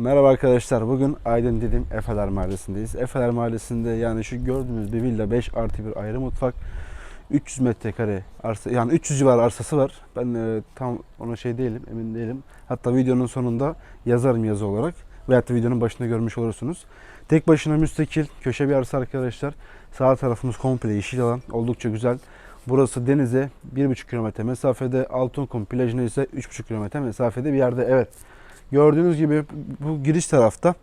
Merhaba arkadaşlar. Bugün Aydın Didim Efeler Mahallesi'ndeyiz. Efeler Mahallesi'nde yani şu gördüğünüz bir villa 5 artı bir ayrı mutfak. 300 metrekare arsa yani 300 civar arsası var. Ben e, tam ona şey değilim, emin değilim. Hatta videonun sonunda yazarım yazı olarak. Veyahut da videonun başında görmüş olursunuz. Tek başına müstakil köşe bir arsa arkadaşlar. Sağ tarafımız komple yeşil alan. Oldukça güzel. Burası denize 1,5 kilometre mesafede. Altınkum plajına ise 3,5 kilometre mesafede bir yerde. Evet. Gördüğünüz gibi bu giriş tarafta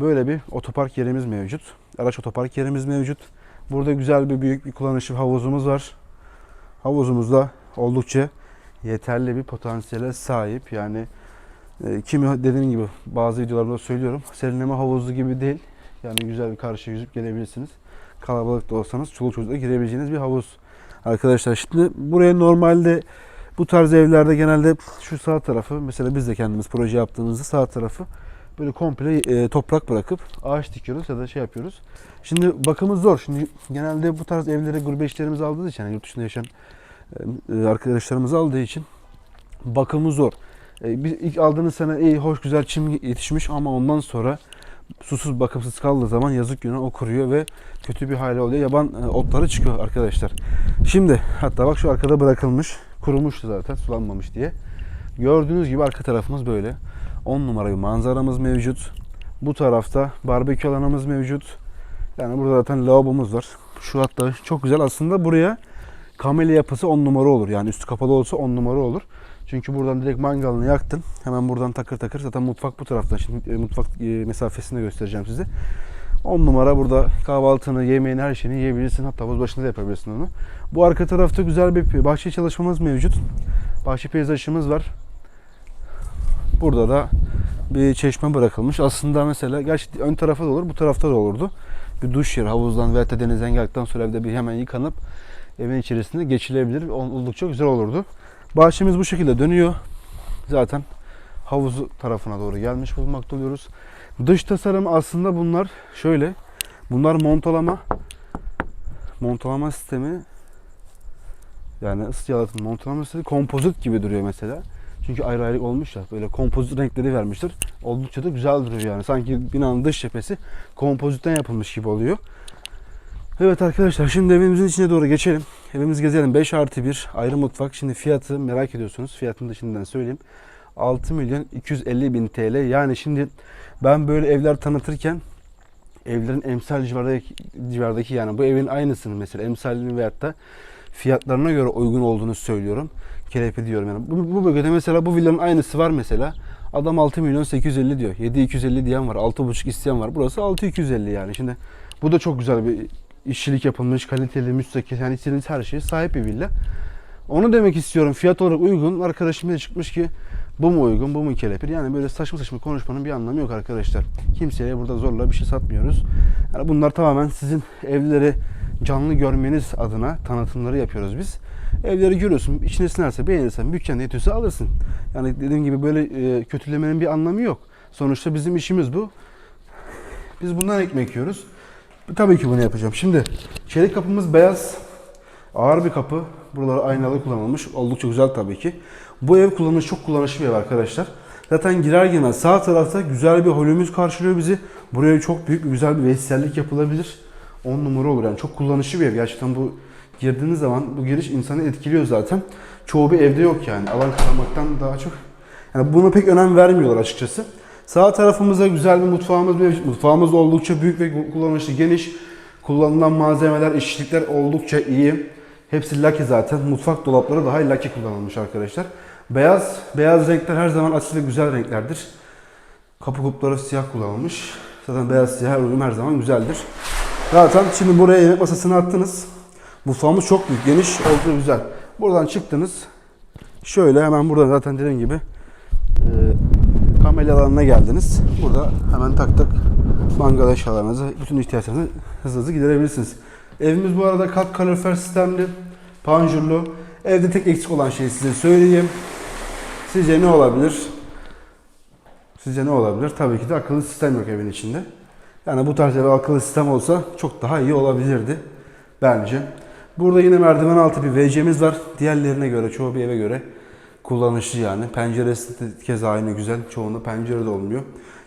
böyle bir otopark yerimiz mevcut. Araç otopark yerimiz mevcut. Burada güzel bir büyük bir kullanışlı havuzumuz var. Havuzumuzda oldukça yeterli bir potansiyele sahip. Yani e, kimi dediğim gibi bazı videolarda söylüyorum. Serinleme havuzu gibi değil. Yani güzel bir karşı yüzüp gelebilirsiniz. Kalabalık da olsanız çoluk çocukla girebileceğiniz bir havuz. Arkadaşlar şimdi buraya normalde bu tarz evlerde genelde şu sağ tarafı mesela biz de kendimiz proje yaptığımızda sağ tarafı böyle komple e, toprak bırakıp ağaç dikiyoruz ya da şey yapıyoruz. Şimdi bakımı zor. Şimdi genelde bu tarz evlere gurbetçilerimiz aldığı için yani yurt dışında yaşayan e, arkadaşlarımız aldığı için bakımı zor. E, biz ilk aldığınız sene iyi hoş güzel çim yetişmiş ama ondan sonra susuz bakımsız kaldığı zaman yazık günah o kuruyor ve kötü bir hale oluyor. Yaban e, otları çıkıyor arkadaşlar. Şimdi hatta bak şu arkada bırakılmış. Kurumuştu zaten sulanmamış diye. Gördüğünüz gibi arka tarafımız böyle. 10 numara bir manzaramız mevcut. Bu tarafta barbekü alanımız mevcut. Yani burada zaten lavabomuz var. Şu hatta çok güzel aslında buraya kameli yapısı 10 numara olur. Yani üstü kapalı olsa 10 numara olur. Çünkü buradan direkt mangalını yaktın. Hemen buradan takır takır. Zaten mutfak bu tarafta. Şimdi e, mutfak e, mesafesini göstereceğim size. 10 numara burada kahvaltını, yemeğini, her şeyini yiyebilirsin. Hatta havuz başında da yapabilirsin onu. Bu arka tarafta güzel bir bahçe çalışmamız mevcut. Bahçe peyzajımız var. Burada da bir çeşme bırakılmış. Aslında mesela gerçi ön tarafa da olur, bu tarafta da olurdu. Bir duş yeri havuzdan veya da denizden geldikten sonra evde bir hemen yıkanıp evin içerisinde geçilebilir. Oldukça güzel olurdu. Bahçemiz bu şekilde dönüyor. Zaten havuzu tarafına doğru gelmiş bulunmakta oluyoruz. Dış tasarım aslında bunlar şöyle. Bunlar montalama montalama sistemi yani ısı yalıtım montalama sistemi kompozit gibi duruyor mesela. Çünkü ayrı ayrı olmuş ya böyle kompozit renkleri vermiştir. Oldukça da güzel duruyor yani. Sanki binanın dış cephesi kompozitten yapılmış gibi oluyor. Evet arkadaşlar şimdi evimizin içine doğru geçelim. Evimizi gezelim. 5 artı 1 ayrı mutfak. Şimdi fiyatı merak ediyorsunuz. Fiyatını da şimdiden söyleyeyim. 6 milyon 250 bin TL. Yani şimdi ben böyle evler tanıtırken evlerin emsal civardaki, civardaki yani bu evin aynısını mesela emsalini veyahut da fiyatlarına göre uygun olduğunu söylüyorum. Kerepe diyorum yani. Bu, bu bölgede mesela bu villanın aynısı var mesela. Adam 6 milyon 850 diyor. 7 250 diyen var. 6,5 isteyen var. Burası 6 250 yani. Şimdi bu da çok güzel bir işçilik yapılmış, kaliteli, müstakil yani istediğiniz her şeye sahip bir villa. Onu demek istiyorum. Fiyat olarak uygun. Arkadaşım da çıkmış ki bu mu uygun, bu mu kelepir? Yani böyle saçma saçma konuşmanın bir anlamı yok arkadaşlar. Kimseye burada zorla bir şey satmıyoruz. Yani bunlar tamamen sizin evleri canlı görmeniz adına tanıtımları yapıyoruz biz. Evleri görüyorsun, içine sinerse, beğenirsen, bütçen yetiyorsa alırsın. Yani dediğim gibi böyle e, kötülemenin bir anlamı yok. Sonuçta bizim işimiz bu. Biz bundan ekmek yiyoruz. Tabii ki bunu yapacağım. Şimdi çelik kapımız beyaz. Ağır bir kapı. Buraları aynalı kullanılmış. Oldukça güzel tabii ki. Bu ev kullanış çok kullanışlı bir ev arkadaşlar. Zaten girer girmez sağ tarafta güzel bir holümüz karşılıyor bizi. Buraya çok büyük bir güzel bir vesisellik yapılabilir. 10 numara olur yani çok kullanışlı bir ev. Gerçekten bu girdiğiniz zaman bu giriş insanı etkiliyor zaten. Çoğu bir evde yok yani. Alan kazanmaktan daha çok. Yani buna pek önem vermiyorlar açıkçası. Sağ tarafımızda güzel bir mutfağımız mevcut. Mutfağımız oldukça büyük ve kullanışlı, geniş. Kullanılan malzemeler, işçilikler oldukça iyi. Hepsi laki zaten. Mutfak dolapları daha laki kullanılmış arkadaşlar. Beyaz, beyaz renkler her zaman asil ve güzel renklerdir. Kapı kupları siyah kullanılmış. Zaten beyaz siyah uyum her zaman güzeldir. Zaten şimdi buraya yemek masasını attınız. Mutfağımız çok büyük, geniş, oldukça güzel. Buradan çıktınız. Şöyle hemen buradan zaten dediğim gibi e, kamel alanına geldiniz. Burada hemen tak tak mangal eşyalarınızı, bütün ihtiyaçlarınızı hızlı hızlı giderebilirsiniz. Evimiz bu arada kat kalorifer sistemli, panjurlu. Evde tek eksik olan şeyi size söyleyeyim. Sizce ne olabilir? Sizce ne olabilir? Tabii ki de akıllı sistem yok evin içinde. Yani bu tarz bir akıllı sistem olsa çok daha iyi olabilirdi bence. Burada yine merdiven altı bir WC'miz var. Diğerlerine göre, çoğu bir eve göre kullanışlı yani. Penceresi de keza aynı güzel. Çoğunda pencere de olmuyor.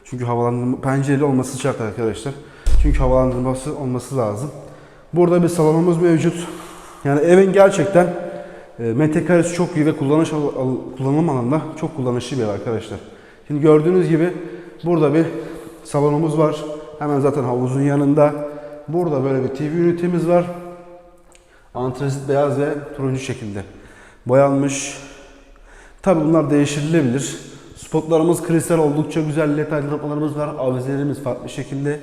Çünkü havalandırma pencereli olması şart arkadaşlar. Çünkü havalandırması olması lazım. Burada bir salonumuz mevcut. Yani evin gerçekten e, metrekaresi çok iyi ve kullanış al- kullanım alanında çok kullanışlı bir ev arkadaşlar. Şimdi gördüğünüz gibi burada bir salonumuz var. Hemen zaten havuzun yanında. Burada böyle bir TV ünitemiz var. Antresit beyaz ve turuncu şekilde boyanmış. Tabi bunlar değiştirilebilir. Spotlarımız kristal oldukça güzel led aydınlatmalarımız var. Avizelerimiz farklı şekilde.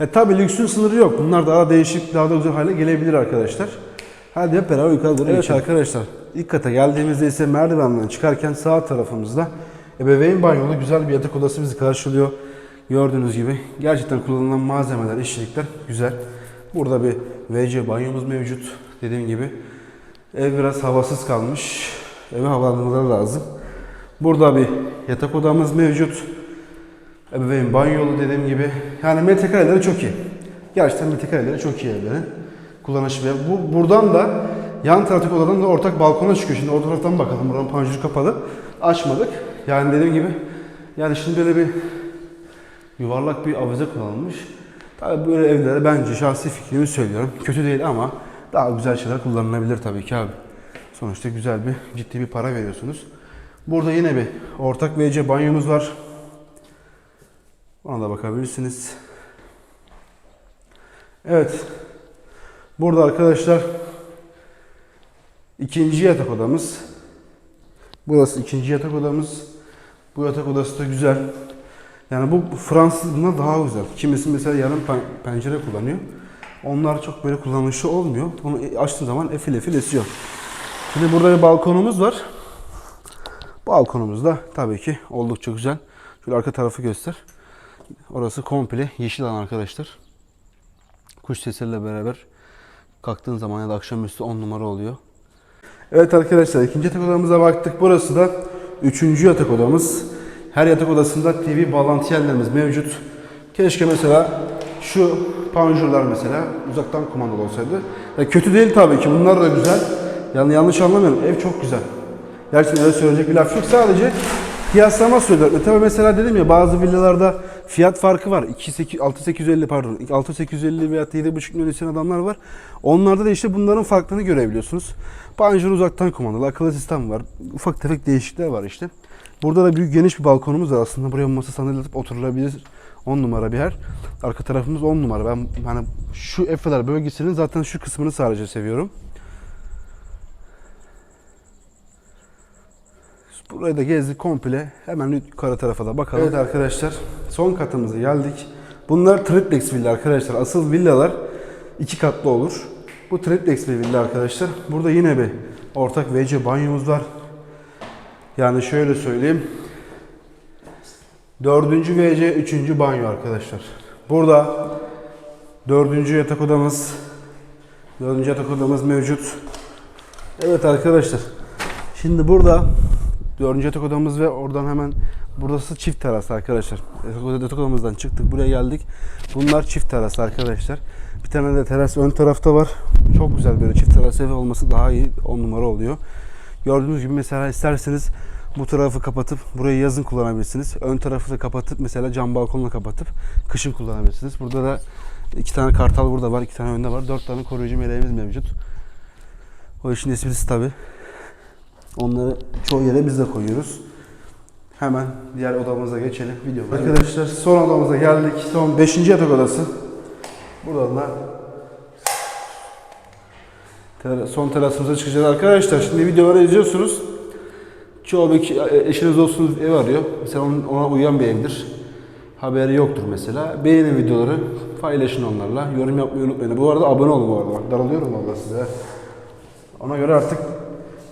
Ya tabi lüksün sınırı yok. Bunlar daha değişik, daha da güzel hale gelebilir arkadaşlar. Hadi hep beraber yukarı doğru Evet arkadaşlar. ilk kata geldiğimizde ise merdivenden çıkarken sağ tarafımızda ebeveyn banyolu güzel bir yatak odası bizi karşılıyor. Gördüğünüz gibi gerçekten kullanılan malzemeler, işçilikler güzel. Burada bir WC banyomuz mevcut. Dediğim gibi ev biraz havasız kalmış. Eve havalandırmaları lazım. Burada bir yatak odamız mevcut. Ebeveyn banyolu dediğim gibi. Yani metrekareleri çok iyi. Gerçekten metrekareleri çok iyi evlerin. Kullanışı ve bu buradan da yan taraftaki odadan da ortak balkona çıkıyor. Şimdi o taraftan bakalım. Buranın panjuru kapalı. Açmadık. Yani dediğim gibi yani şimdi böyle bir yuvarlak bir avize kullanılmış. Tabii böyle evlere bence şahsi fikrimi söylüyorum. Kötü değil ama daha güzel şeyler kullanılabilir tabii ki abi. Sonuçta güzel bir ciddi bir para veriyorsunuz. Burada yine bir ortak WC banyomuz var. Ona da bakabilirsiniz. Evet. Burada arkadaşlar ikinci yatak odamız. Burası ikinci yatak odamız. Bu yatak odası da güzel. Yani bu Fransız bundan daha güzel. Kimisi mesela yarım pen- pencere kullanıyor. Onlar çok böyle kullanışlı olmuyor. Onu açtığı zaman efil efil esiyor. Şimdi burada bir balkonumuz var. Balkonumuz da tabii ki oldukça güzel. Şöyle arka tarafı göster. Orası komple yeşil alan arkadaşlar. Kuş sesiyle beraber kalktığın zaman ya da akşamüstü 10 numara oluyor. Evet arkadaşlar ikinci yatak odamıza baktık. Burası da üçüncü yatak odamız. Her yatak odasında TV bağlantı yerlerimiz mevcut. Keşke mesela şu panjurlar mesela uzaktan kumandalı olsaydı. Ya kötü değil tabii ki bunlar da güzel. Yani yanlış anlamayın ev çok güzel. Gerçekten öyle söyleyecek bir laf yok. Sadece kıyaslama söylüyorum. E tabii mesela dedim ya bazı villalarda fiyat farkı var. 2, 6850 pardon. 6850 veya 7,5 milyon isteyen adamlar var. Onlarda da işte bunların farklarını görebiliyorsunuz. Panjur uzaktan kumandalı, akıllı sistem var. Ufak tefek değişiklikler var işte. Burada da büyük geniş bir balkonumuz var aslında. Buraya masa sandalye oturulabilir. 10 numara bir yer. Arka tarafımız 10 numara. Ben hani şu Efeler bölgesinin zaten şu kısmını sadece seviyorum. Burayı da gezdik komple. Hemen yukarı tarafa da bakalım. Evet arkadaşlar son katımıza geldik. Bunlar triplex villa arkadaşlar. Asıl villalar iki katlı olur. Bu triplex bir villa arkadaşlar. Burada yine bir ortak WC banyomuz var. Yani şöyle söyleyeyim. Dördüncü WC, üçüncü banyo arkadaşlar. Burada dördüncü yatak odamız, dördüncü yatak odamız mevcut. Evet arkadaşlar. Şimdi burada dördüncü yatak odamız ve oradan hemen burası çift teras arkadaşlar. Yatak oda- Yatak odamızdan çıktık buraya geldik. Bunlar çift teras arkadaşlar. Bir tane de teras ön tarafta var. Çok güzel böyle çift teras ev olması daha iyi 10 numara oluyor. Gördüğünüz gibi mesela isterseniz bu tarafı kapatıp burayı yazın kullanabilirsiniz. Ön tarafı da kapatıp mesela cam balkonla kapatıp kışın kullanabilirsiniz. Burada da iki tane kartal burada var, iki tane önde var. Dört tane koruyucu meleğimiz mevcut. O işin esprisi tabi. Onları çoğu yere biz de koyuyoruz. Hemen diğer odamıza geçelim. Video Arkadaşlar son odamıza geldik. Son 5. yatak odası. Buradan da son terasımıza çıkacağız arkadaşlar. Şimdi videoları izliyorsunuz. Çoğu belki eşiniz olsun ev arıyor. Mesela ona uyan bir evdir. Haberi yoktur mesela. Beğenin videoları. Paylaşın onlarla. Yorum yapmayı unutmayın. Bu arada abone olun bu arada. Bak daralıyorum valla size. Ona göre artık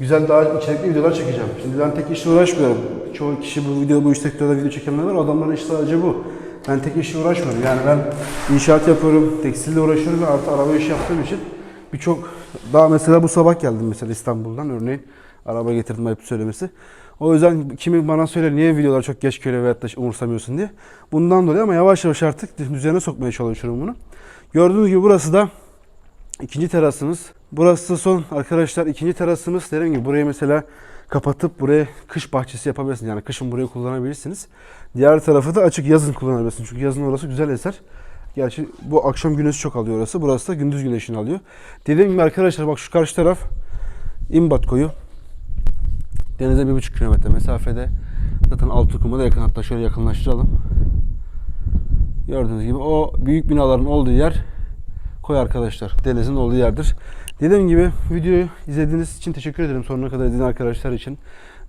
güzel daha içerikli videolar çekeceğim. Şimdi ben tek işle uğraşmıyorum. Çoğu kişi bu video bu iş sektörde video çekenler var. Adamların işi sadece bu. Ben tek işle uğraşmıyorum. Yani ben inşaat yapıyorum, tekstille uğraşıyorum ve artı araba işi yaptığım için birçok daha mesela bu sabah geldim mesela İstanbul'dan örneğin araba getirdim ayıp söylemesi. O yüzden kimi bana söyler niye videolar çok geç geliyor veyahut da umursamıyorsun diye. Bundan dolayı ama yavaş yavaş artık düzene sokmaya çalışıyorum bunu. Gördüğünüz gibi burası da İkinci terasımız. Burası son arkadaşlar ikinci terasımız. Dediğim gibi buraya mesela kapatıp buraya kış bahçesi yapabilirsiniz. Yani kışın burayı kullanabilirsiniz. Diğer tarafı da açık yazın kullanabilirsiniz. Çünkü yazın orası güzel eser. Gerçi bu akşam güneşi çok alıyor orası. Burası da gündüz güneşini alıyor. Dediğim gibi arkadaşlar bak şu karşı taraf İmbat koyu. Denize bir buçuk kilometre mesafede. Zaten altı da yakın. Hatta şöyle yakınlaştıralım. Gördüğünüz gibi o büyük binaların olduğu yer koy arkadaşlar. Denizin olduğu yerdir. Dediğim gibi videoyu izlediğiniz için teşekkür ederim. Sonuna kadar izleyen arkadaşlar için.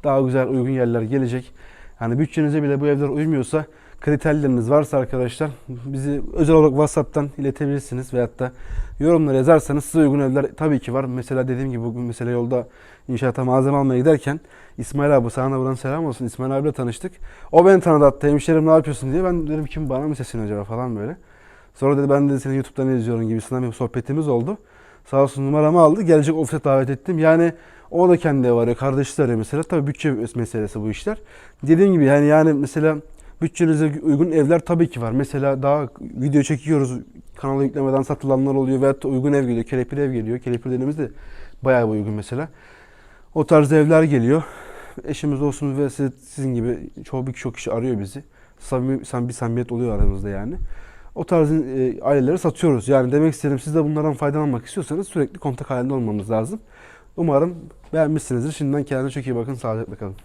Daha güzel uygun yerler gelecek. Yani bütçenize bile bu evler uymuyorsa kriterleriniz varsa arkadaşlar bizi özel olarak WhatsApp'tan iletebilirsiniz veyahut da yorumlara yazarsanız size uygun evler tabii ki var. Mesela dediğim gibi bugün mesela yolda inşaata malzeme almaya giderken İsmail abi sana da buradan selam olsun. İsmail abiyle tanıştık. O beni tanıdı hatta hemşerim ne yapıyorsun diye. Ben dedim kim bana mı sesleniyor acaba falan böyle. Sonra dedi ben de seni YouTube'dan izliyorum gibisinden bir sohbetimiz oldu. Sağ olsun numaramı aldı. Gelecek ofise davet ettim. Yani o da kendi ev arıyor. Kardeşi mesela. Tabii bütçe meselesi bu işler. Dediğim gibi yani yani mesela bütçenize uygun evler tabii ki var. Mesela daha video çekiyoruz. Kanala yüklemeden satılanlar oluyor. Veyahut da uygun ev geliyor. Kelepir ev geliyor. Kelepir dediğimiz de bayağı uygun mesela. O tarz evler geliyor. Eşimiz olsun ve siz- sizin gibi çoğu birçok kişi arıyor bizi. Samimi, sam- bir samimiyet oluyor aramızda yani. O tarz e, aileleri satıyoruz. Yani demek istedim siz de bunlardan faydalanmak istiyorsanız sürekli kontak halinde olmamız lazım. Umarım beğenmişsinizdir. Şimdiden kendinize çok iyi bakın. Sağlıcakla kalın.